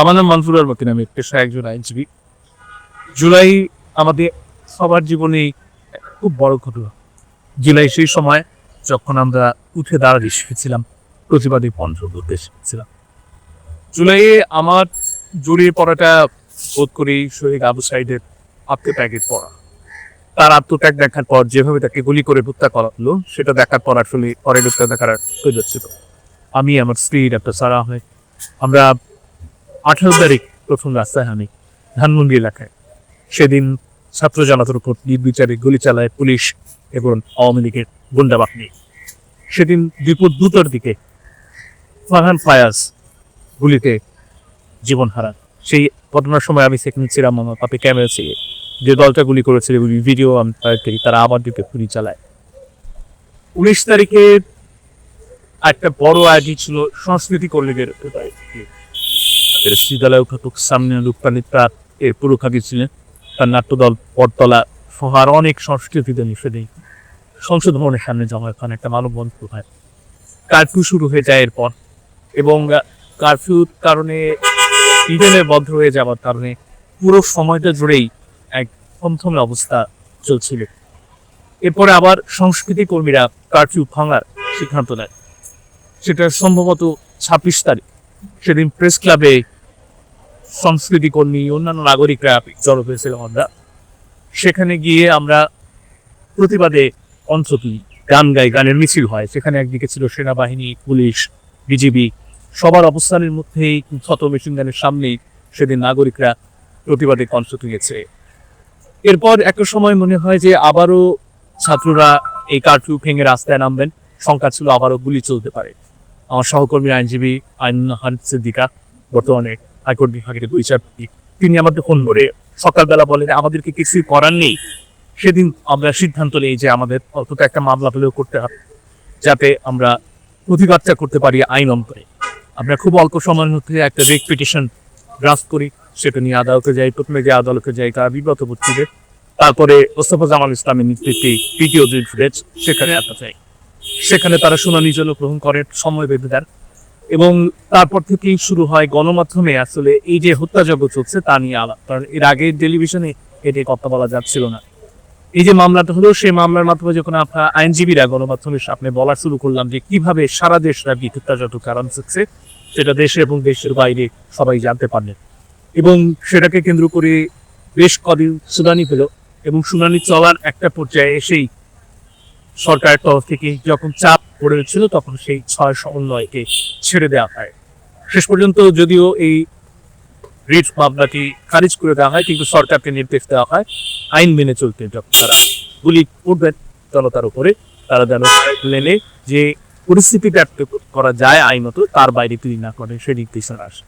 আমার নাম মনসুরার মতিন আমি পেশা একজন আইনজীবী। জুলাই আমাদের সবার জীবনে খুব বড় ঘটনা। জুলাই সেই সময় যখন আমরা উঠে দাঁড়াতে শিখেছিলাম, প্রতিবাদী মঞ্চ করতে শিখেছিলাম। জুলাইয়ে আমার জড়িয়ে পড়াটা বোধ করি শহীদ আবু সাইডের আত্মত্যাগের পড়া তার আত্মত্যাগ দেখার পর যেভাবে তাকে গুলি করে হত্যা করা হলো, সেটা দেখার পর আসলে পরে দেখার আর প্রয়োজন ছিল। আমি, আমার স্ত্রী, ডাক্তার সারা হয়। আমরা আঠারো তারিখ প্রথম রাস্তায় হানি ধানমন্ডি এলাকায়। সেদিন ছাত্র জনতার উপর নির্বিচারে গুলি চালায় পুলিশ এবং আওয়ামী লীগের গুন্ডা বাহিনী। সেদিন দুপুর দুটোর দিকে ফারহান ফায়াজ গুলিতে জীবন হারান। সেই ঘটনার সময় আমি সেখানে ছিলাম, আমার পাপে ক্যামেরা ছিল যে দলটা গুলি করেছিল ভিডিও আমি তারা আমার দিকে গুলি চালায়। উনিশ তারিখে একটা বড় আয়োজন ছিল সংস্কৃতি কর্মীদের বিদ্যালয় ঘটক সামনে রূপকানিতা এর পুরোখাগি ছিলেন তার নাট্যদল পরতলা সহ আরও অনেক সংস্কৃতি নিষেধে সংসদ ভবনের সামনে জমা ওখানে একটা মানববন্ধন হয়। কারফিউ শুরু হয়ে যায় এরপর। এবং কারফিউর কারণে ইডেনে বন্ধ হয়ে যাওয়ার কারণে পুরো সময়টা জুড়েই এক থমথমে অবস্থা চলছিল। এরপরে আবার সংস্কৃতি কর্মীরা কারফিউ ভাঙার সিদ্ধান্ত নেয়। সেটা সম্ভবত ছাব্বিশ তারিখ। সেদিন প্রেস ক্লাবে সংস্কৃতি কর্মী, অন্যান্য নাগরিকরা জড়ো হয়েছিলাম আমরা। সেখানে গিয়ে আমরা প্রতিবাদে অঞ্চ তুলি। গান গাই, গানের মিছিল হয়। সেখানে একদিকে ছিল সেনাবাহিনী, পুলিশ, বিজিবি। সবার অবস্থানের মধ্যেই ক্ষত মেশিন গানের সামনেই সেদিন নাগরিকরা প্রতিবাদে কণ্ঠ তুলেছে। এরপর একটা সময় মনে হয় যে আবারও ছাত্ররা এই কারফিউ ভেঙে রাস্তায় নামবেন। শঙ্কা ছিল আবারও গুলি চলতে পারে। আমার সহকর্মী আইনজীবী আইন সিদ্দিকা, বর্তমানে হাইকোর্ট বিভাগের বিচারপতি। তিনি আমাদের ফোন করে সকালবেলা বলেন, আমাদেরকে কিছু করার নেই। সেদিন আমরা সিদ্ধান্ত নেই যে আমাদের অন্তত একটা মামলা হলেও করতে হবে, যাতে আমরা প্রতিবাদটা করতে পারি আইন অন্তরে। আমরা খুব অল্প সময়ের মধ্যে একটা রেক পিটিশন ড্রাফট করি, সেটা নিয়ে আদালতে যাই, প্রথমে যে আদালতে যাই তারা বিব্রত পত্রিকে তারপরে মোস্তফা জামাল ইসলামের নেতৃত্বে তৃতীয় ফ্রেজ সেখানে আমরা যাই সেখানে তারা শুনানির জন্য গ্রহণ করে সময় বেঁধে দেন। এবং তারপর থেকেই শুরু হয় গণমাধ্যমে আসলে এই যে হত্যাযজ্ঞ চলছে তা নিয়ে আলাপ। কারণ এর আগে টেলিভিশনে এটি কথা বলা যাচ্ছিল না। এই যে মামলাটা হলো, সেই মামলার মাধ্যমে যখন আমরা আইনজীবীরা গণমাধ্যমের সামনে বলা শুরু করলাম যে কীভাবে সারা দেশ দেশব্যাপী হত্যাযজ্ঞ কারণ হচ্ছে, সেটা দেশে এবং দেশের বাইরে সবাই জানতে পারলেন। এবং সেটাকে কেন্দ্র করে বেশ কদিন শুনানি হলো এবং শুনানি চলার একটা পর্যায়ে এসেই সরকারের তরফ থেকে যখন চাপ পড়েছিল তখন সেই ছয় সমন্বয়কে ছেড়ে দেওয়া হয়। শেষ পর্যন্ত যদিও এই রিট মামলাটি খারিজ করে দেওয়া হয়, কিন্তু সরকারকে নির্দেশ দেওয়া হয়, আইন মেনে চলতে যখন তারা গুলি করবেন, জনতার উপরে তারা যেন লেনে যে পরিস্থিতি ব্যক্ত করা যায় আইনত, তার বাইরে তিনি না করে সে নির্দেশনা আসে।